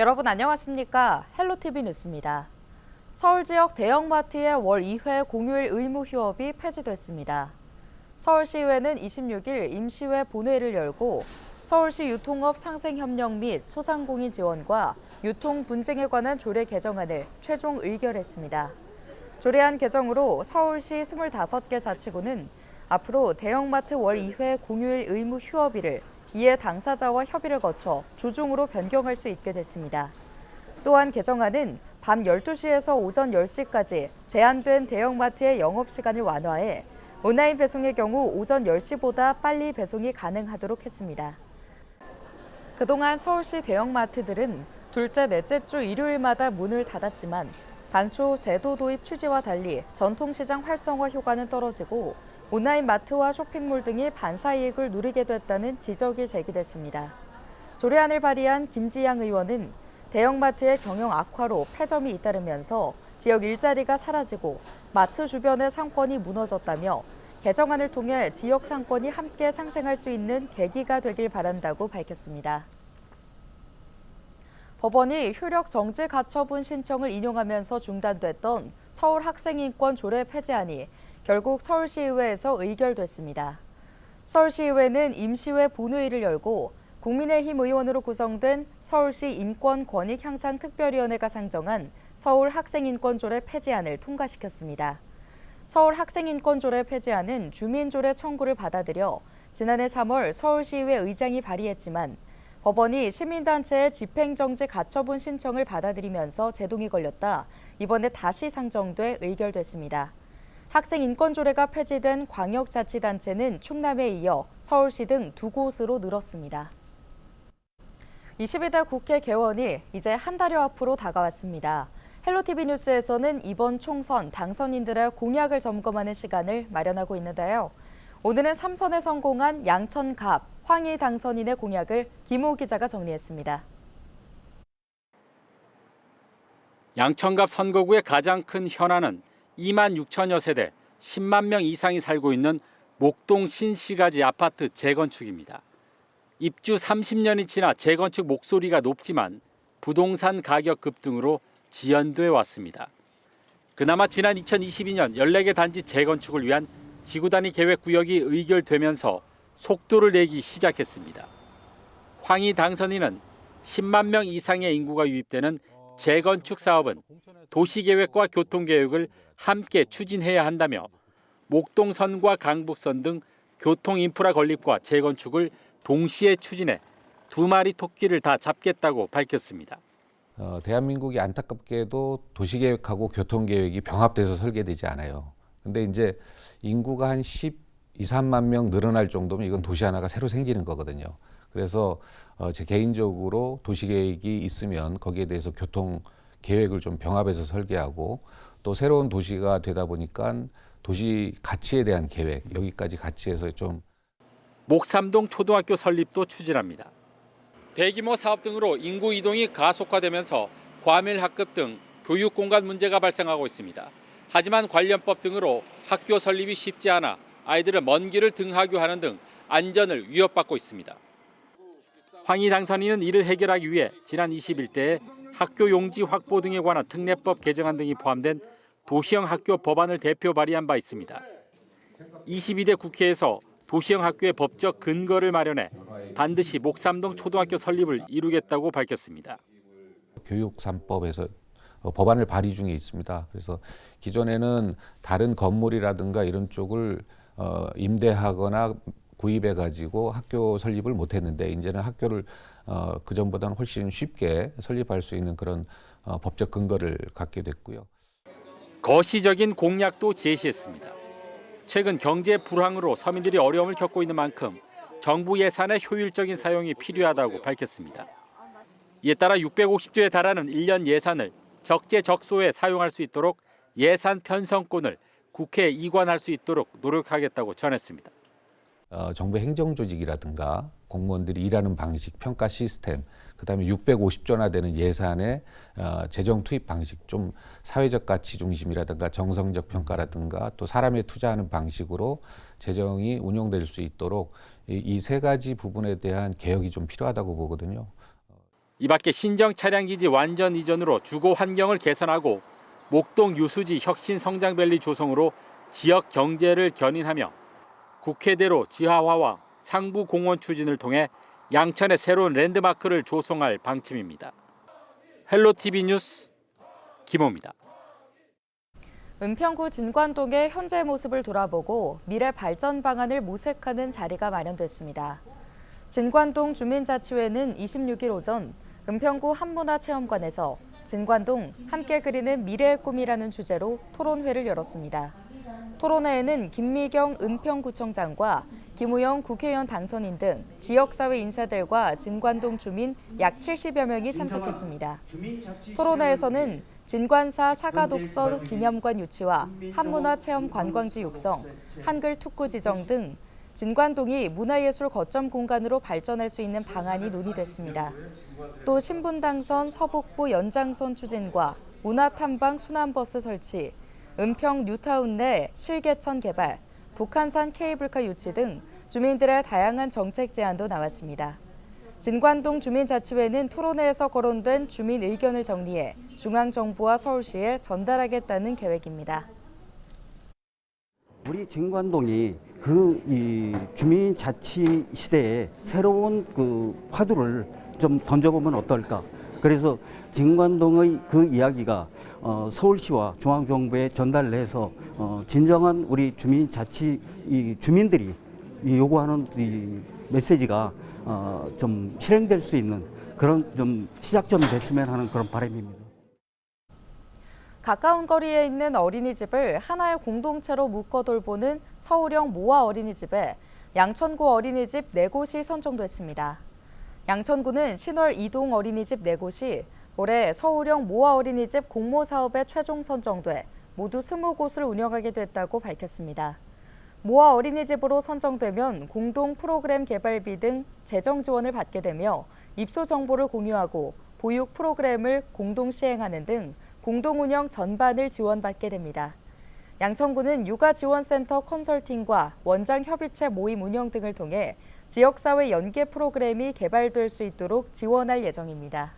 여러분 안녕하십니까? 헬로티비 뉴스입니다. 서울 지역 대형마트의 월 2회 공휴일 의무 휴업이 폐지됐습니다. 서울시의회는 26일 임시회 본회의를 열고 서울시 유통업 상생협력 및 소상공인 지원과 유통 분쟁에 관한 조례 개정안을 최종 의결했습니다. 조례안 개정으로 서울시 25개 자치구는 앞으로 대형마트 월 2회 공휴일 의무 휴업일을 이에 당사자와 협의를 거쳐 주중으로 변경할 수 있게 됐습니다. 또한 개정안은 밤 12시에서 오전 10시까지 제한된 대형마트의 영업시간을 완화해 온라인 배송의 경우 오전 10시보다 빨리 배송이 가능하도록 했습니다. 그동안 서울시 대형마트들은 둘째, 넷째 주 일요일마다 문을 닫았지만 당초 제도 도입 취지와 달리 전통시장 활성화 효과는 떨어지고 온라인 마트와 쇼핑몰 등이 반사 이익을 누리게 됐다는 지적이 제기됐습니다. 조례안을 발의한 김지양 의원은 대형마트의 경영 악화로 폐점이 잇따르면서 지역 일자리가 사라지고 마트 주변의 상권이 무너졌다며 개정안을 통해 지역 상권이 함께 상생할 수 있는 계기가 되길 바란다고 밝혔습니다. 법원이 효력 정지 가처분 신청을 인용하면서 중단됐던 서울 학생인권 조례 폐지안이 결국 서울시의회에서 의결됐습니다. 서울시의회는 임시회 본회의를 열고 국민의힘 의원으로 구성된 서울시 인권권익향상특별위원회가 상정한 서울 학생인권조례 폐지안을 통과시켰습니다. 서울 학생인권조례 폐지안은 주민조례 청구를 받아들여 지난해 3월 서울시의회 의장이 발의했지만 법원이 시민단체의 집행정지 가처분 신청을 받아들이면서 제동이 걸렸다 이번에 다시 상정돼 의결됐습니다. 학생 인권조례가 폐지된 광역자치단체는 충남에 이어 서울시 등 두 곳으로 늘었습니다. 22대 국회 개원이 이제 한 달여 앞으로 다가왔습니다. 헬로티비 뉴스에서는 이번 총선 당선인들의 공약을 점검하는 시간을 마련하고 있는데요. 오늘은 3선에 성공한 양천갑 황희 당선인의 공약을 김호 기자가 정리했습니다. 양천갑 선거구의 가장 큰 현안은 2만 6천여 세대 10만 명 이상이 살고 있는 목동 신시가지 아파트 재건축입니다. 입주 30년이 지나 재건축 목소리가 높지만 부동산 가격 급등으로 지연돼 왔습니다. 그나마 지난 2022년 14개 단지 재건축을 위한 지구 단위 계획 구역이 의결되면서 속도를 내기 시작했습니다. 황희 당선인은 10만 명 이상의 인구가 유입되는 재건축 사업은 도시계획과 교통계획을 함께 추진해야 한다며 목동선과 강북선 등 교통 인프라 건립과 재건축을 동시에 추진해 두 마리 토끼를 다 잡겠다고 밝혔습니다. 어, 대한민국이 안타깝게도 도시계획하고 교통계획이 병합돼서 설계되지 않아요. 근데 이제 인구가 한 10, 2, 3만 명 늘어날 정도면 이건 도시 하나가 새로 생기는 거거든요. 그래서 어, 제 개인적으로 도시 계획이 있으면 거기에 대해서 교통 계획을 좀 병합해서 설계하고 또 새로운 도시가 되다 보니까 도시 가치에 대한 계획 여기까지 같이 해서 좀 목삼동 초등학교 설립도 추진합니다. 대규모 사업 등으로 인구 이동이 가속화되면서 과밀 학급 등 교육 공간 문제가 발생하고 있습니다. 하지만 관련법 등으로 학교 설립이 쉽지 않아 아이들은 먼 길을 등하교하는 등 안전을 위협받고 있습니다. 황희 당선인은 이를 해결하기 위해 지난 21대에 학교 용지 확보 등에 관한 특례법 개정안 등이 포함된 도시형 학교 법안을 대표 발의한 바 있습니다. 22대 국회에서 도시형 학교의 법적 근거를 마련해 반드시 목삼동 초등학교 설립을 이루겠다고 밝혔습니다. 교육 3법에서 어, 법안을 발의 중에 있습니다. 그래서 기존에는 다른 건물이라든가 이런 쪽을 어, 임대하거나 구입해 가지고 학교 설립을 못 했는데 이제는 학교를 어, 그 전보다는 훨씬 쉽게 설립할 수 있는 그런 어, 법적 근거를 갖게 됐고요. 거시적인 공약도 제시했습니다. 최근 경제 불황으로 서민들이 어려움을 겪고 있는 만큼 정부 예산의 효율적인 사용이 필요하다고 밝혔습니다. 이에 따라 650조에 달하는 1년 예산을 적재적소에 사용할 수 있도록 예산 편성권을 국회에 이관할 수 있도록 노력하겠다고 전했습니다. 어, 정부 행정 조직이라든가 공무원들이 일하는 방식, 평가 시스템, 그다음에 650조나 되는 예산의 어, 재정 투입 방식, 좀 사회적 가치 중심이라든가 정성적 평가라든가 또 사람에 투자하는 방식으로 재정이 운용될 수 있도록 이세 가지 부분에 대한 개혁이 좀 필요하다고 보거든요. 이 밖에 신정 차량 기지 완전 이전으로 주거 환경을 개선하고 목동 유수지 혁신 성장밸리 조성으로 지역 경제를 견인하며 국회대로 지하화와 상부 공원 추진을 통해 양천의 새로운 랜드마크를 조성할 방침입니다. 헬로티비 뉴스 김호입니다. 은평구 진관동의 현재 모습을 돌아보고 미래 발전 방안을 모색하는 자리가 마련됐습니다. 진관동 주민자치회는 26일 오전 은평구 한문화체험관에서 진관동 함께 그리는 미래의 꿈이라는 주제로 토론회를 열었습니다. 토론회에는 김미경 은평구청장과 김우영 국회의원 당선인 등 지역사회 인사들과 진관동 주민 약 70여 명이 참석했습니다. 토론회에서는 진관사 사가독서 기념관 유치와 한문화 체험 관광지 육성, 한글 특구 지정 등 진관동이 문화예술 거점 공간으로 발전할 수 있는 방안이 논의됐습니다. 또 신분당선 서북부 연장선 추진과 문화탐방 순환버스 설치, 은평 뉴타운 내 실개천 개발, 북한산 케이블카 유치 등 주민들의 다양한 정책 제안도 나왔습니다. 진관동 주민자치회는 토론회에서 거론된 주민 의견을 정리해 중앙정부와 서울시에 전달하겠다는 계획입니다. 우리 진관동이 그 이 주민 자치 시대에 새로운 그 화두를 좀 던져보면 어떨까? 그래서 진관동의 그 이야기가 어, 서울시와 중앙정부에 전달해서 어, 진정한 우리 주민 자치 이 주민들이 이 요구하는 이 메시지가 어, 좀 실행될 수 있는 그런 좀 시작점이 됐으면 하는 그런 바람입니다. 가까운 거리에 있는 어린이집을 하나의 공동체로 묶어 돌보는 서울형 모아 어린이집에 양천구 어린이집 네곳이 선정됐습니다. 양천구는 신월 이동 어린이집 네곳이 올해 서울형 모아 어린이집 공모 사업에 최종 선정돼 모두 20곳을 운영하게 됐다고 밝혔습니다. 모아 어린이집으로 선정되면 공동 프로그램 개발비 등 재정 지원을 받게 되며 입소 정보를 공유하고 보육 프로그램을 공동 시행하는 등 공동 운영 전반을 지원받게 됩니다. 양천구는 육아지원센터 컨설팅과 원장 협의체 모임 운영 등을 통해 지역사회 연계 프로그램이 개발될 수 있도록 지원할 예정입니다.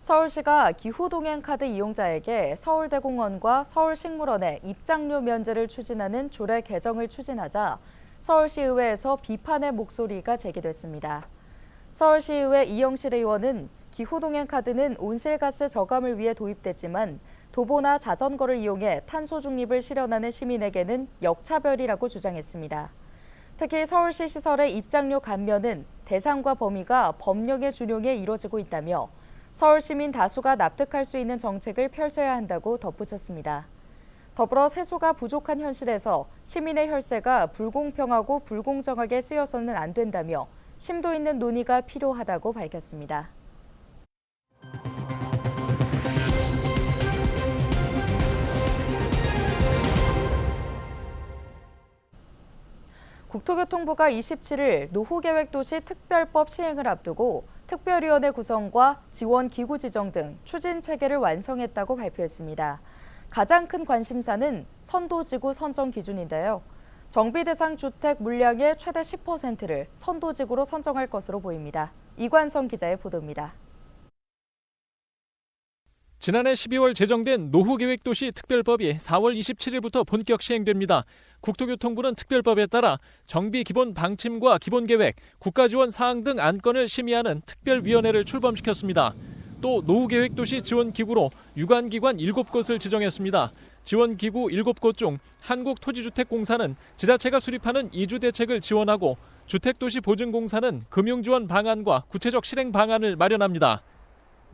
서울시가 기후동행 카드 이용자에게 서울대공원과 서울식물원의 입장료 면제를 추진하는 조례 개정을 추진하자 서울시의회에서 비판의 목소리가 제기됐습니다. 서울시의회 이영실 의원은 기후동행 카드는 온실가스 저감을 위해 도입됐지만 도보나 자전거를 이용해 탄소 중립을 실현하는 시민에게는 역차별이라고 주장했습니다. 특히 서울시 시설의 입장료 감면은 대상과 범위가 법령의 준용에 이뤄지고 있다며 서울 시민 다수가 납득할 수 있는 정책을 펼쳐야 한다고 덧붙였습니다. 더불어 세수가 부족한 현실에서 시민의 혈세가 불공평하고 불공정하게 쓰여서는 안 된다며 심도 있는 논의가 필요하다고 밝혔습니다. 국토교통부가 27일 노후계획도시 특별법 시행을 앞두고 특별위원회 구성과 지원 기구 지정 등 추진 체계를 완성했다고 발표했습니다. 가장 큰 관심사는 선도지구 선정 기준인데요. 정비 대상 주택 물량의 최대 10%를 선도지구로 선정할 것으로 보입니다. 이관성 기자의 보도입니다. 지난해 12월 제정된 노후계획도시 특별법이 4월 27일부터 본격 시행됩니다. 국토교통부는 특별법에 따라 정비 기본 방침과 기본 계획, 국가지원 사항 등 안건을 심의하는 특별위원회를 출범시켰습니다. 또 노후계획도시 지원기구로 유관기관 7곳을 지정했습니다. 지원기구 7곳 중 한국토지주택공사는 지자체가 수립하는 이주 대책을 지원하고 주택도시 보증공사는 금융지원 방안과 구체적 실행 방안을 마련합니다.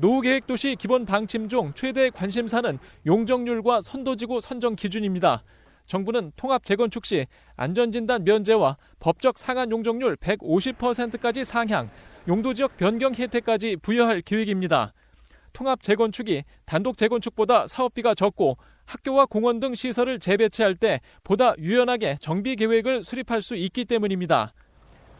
노후계획도시 기본 방침 중 최대 관심사는 용적률과 선도지구 선정 기준입니다. 정부는 통합 재건축 시 안전진단 면제와 법적 상한 용적률 150%까지 상향, 용도지역 변경 혜택까지 부여할 계획입니다. 통합 재건축이 단독 재건축보다 사업비가 적고 학교와 공원 등 시설을 재배치할 때 보다 유연하게 정비 계획을 수립할 수 있기 때문입니다.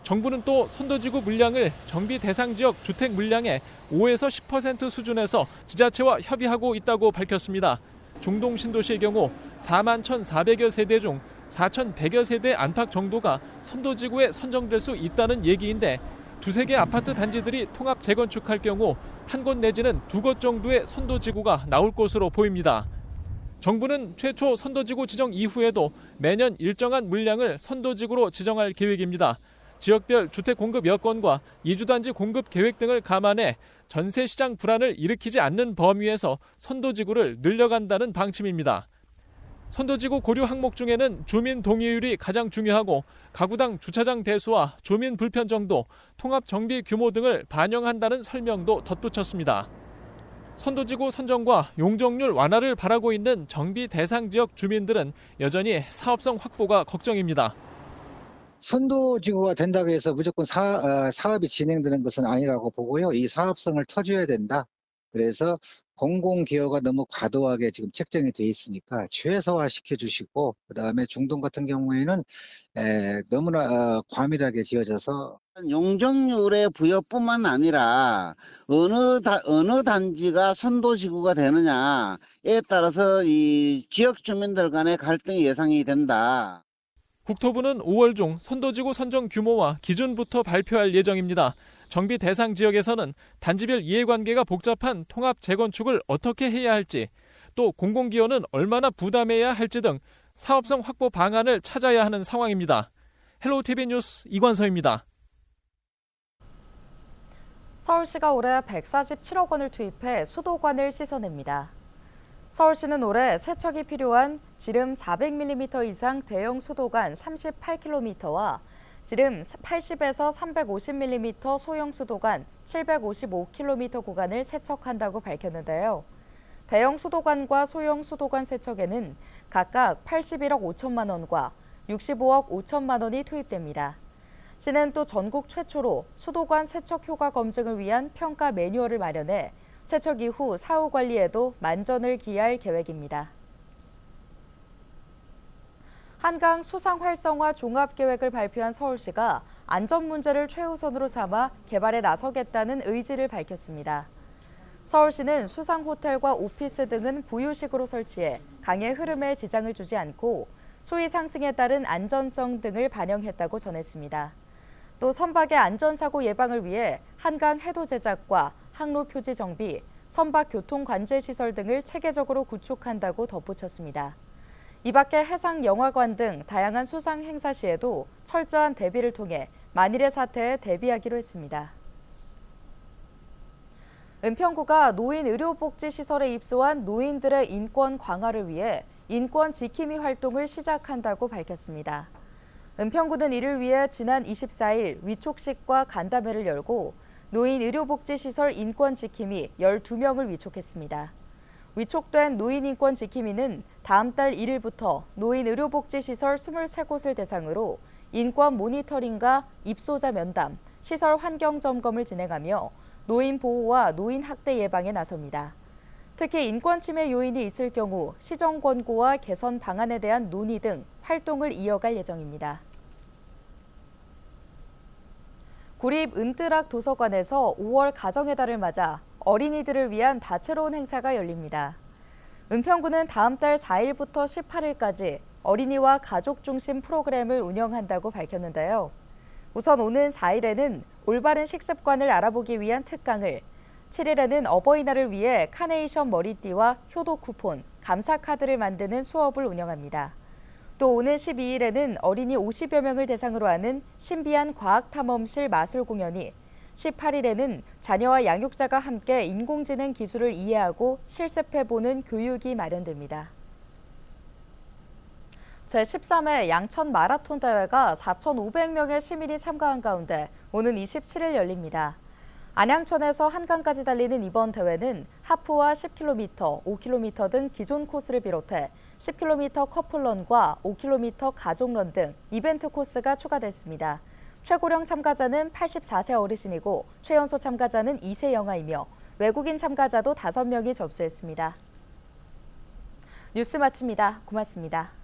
정부는 또 선도지구 물량을 정비 대상 지역 주택 물량의 5에서 10% 수준에서 지자체와 협의하고 있다고 밝혔습니다. 중동 신도시의 경우 4만 1,400여 세대 중 4,100여 세대 안팎 정도가 선도지구에 선정될 수 있다는 얘기인데 두세 개 아파트 단지들이 통합 재건축할 경우 한 곳 내지는 두 곳 정도의 선도지구가 나올 것으로 보입니다. 정부는 최초 선도지구 지정 이후에도 매년 일정한 물량을 선도지구로 지정할 계획입니다. 지역별 주택 공급 여건과 이주단지 공급 계획 등을 감안해 전세 시장 불안을 일으키지 않는 범위에서 선도지구를 늘려간다는 방침입니다. 선도지구 고려 항목 중에는 주민 동의율이 가장 중요하고 가구당 주차장 대수와 주민 불편 정도, 통합 정비 규모 등을 반영한다는 설명도 덧붙였습니다. 선도지구 선정과 용적률 완화를 바라고 있는 정비 대상 지역 주민들은 여전히 사업성 확보가 걱정입니다. 선도지구가 된다고 해서 무조건 사, 어, 사업이 진행되는 것은 아니라고 보고요. 이 사업성을 터줘야 된다. 그래서 공공기여가 너무 과도하게 지금 책정이 돼 있으니까 최소화 시켜주시고 그 다음에 중동 같은 경우에는 에, 너무나 어, 과밀하게 지어져서 용적률의 부여뿐만 아니라 어느 다, 어느 단지가 선도지구가 되느냐에 따라서 이 지역 주민들 간의 갈등이 예상이 된다. 국토부는 5월 중 선도지구 선정 규모와 기준부터 발표할 예정입니다. 정비 대상 지역에서는 단지별 이해관계가 복잡한 통합 재건축을 어떻게 해야 할지, 또 공공기여는 얼마나 부담해야 할지 등 사업성 확보 방안을 찾아야 하는 상황입니다. 헬로우 TV 뉴스 이관서입니다. 서울시가 올해 147억 원을 투입해 수도관을 씻어냅니다. 서울시는 올해 세척이 필요한 지름 400mm 이상 대형 수도관 38km와 지름 80에서 350mm 소형 수도관 755km 구간을 세척한다고 밝혔는데요. 대형 수도관과 소형 수도관 세척에는 각각 81억 5천만 원과 65억 5천만 원이 투입됩니다. 시는 또 전국 최초로 수도관 세척 효과 검증을 위한 평가 매뉴얼을 마련해 세척 이후 사후 관리에도 만전을 기할 계획입니다. 한강 수상 활성화 종합 계획을 발표한 서울시가 안전 문제를 최우선으로 삼아 개발에 나서겠다는 의지를 밝혔습니다. 서울시는 수상 호텔과 오피스 등은 부유식으로 설치해 강의 흐름에 지장을 주지 않고 수위 상승에 따른 안전성 등을 반영했다고 전했습니다. 또 선박의 안전사고 예방을 위해 한강 해도 제작과 항로 표지 정비, 선박 교통 관제 시설 등을 체계적으로 구축한다고 덧붙였습니다. 이 밖에 해상 영화관 등 다양한 수상 행사 시에도 철저한 대비를 통해 만일의 사태에 대비하기로 했습니다. 은평구가 노인 의료복지시설에 입소한 노인들의 인권 강화를 위해 인권 지킴이 활동을 시작한다고 밝혔습니다. 은평구는 이를 위해 지난 24일 위촉식과 간담회를 열고 노인 의료복지시설 인권 지킴이 12명을 위촉했습니다. 위촉된 노인 인권 지킴이는 다음 달 1일부터 노인 의료복지시설 23곳을 대상으로 인권 모니터링과 입소자 면담, 시설 환경 점검을 진행하며 노인 보호와 노인 학대 예방에 나섭니다. 특히 인권 침해 요인이 있을 경우 시정 권고와 개선 방안에 대한 논의 등 활동을 이어갈 예정입니다. 구립 은뜨락 도서관에서 5월 가정의 달을 맞아 어린이들을 위한 다채로운 행사가 열립니다. 은평구는 다음 달 4일부터 18일까지 어린이와 가족 중심 프로그램을 운영한다고 밝혔는데요. 우선 오는 4일에는 올바른 식습관을 알아보기 위한 특강을, 7일에는 어버이날을 위해 카네이션 머리띠와 효도 쿠폰, 감사 카드를 만드는 수업을 운영합니다. 또 오는 12일에는 어린이 50여 명을 대상으로 하는 신비한 과학 탐험실 마술 공연이 18일에는 자녀와 양육자가 함께 인공지능 기술을 이해하고 실습해보는 교육이 마련됩니다. 제13회 양천 마라톤 대회가 4,500명의 시민이 참가한 가운데 오는 27일 열립니다. 안양천에서 한강까지 달리는 이번 대회는 하프와 10km, 5km 등 기존 코스를 비롯해 10km 커플런과 5km 가족런 등 이벤트 코스가 추가됐습니다. 최고령 참가자는 84세 어르신이고 최연소 참가자는 2세 영아이며 외국인 참가자도 5명이 접수했습니다. 뉴스 마칩니다. 고맙습니다.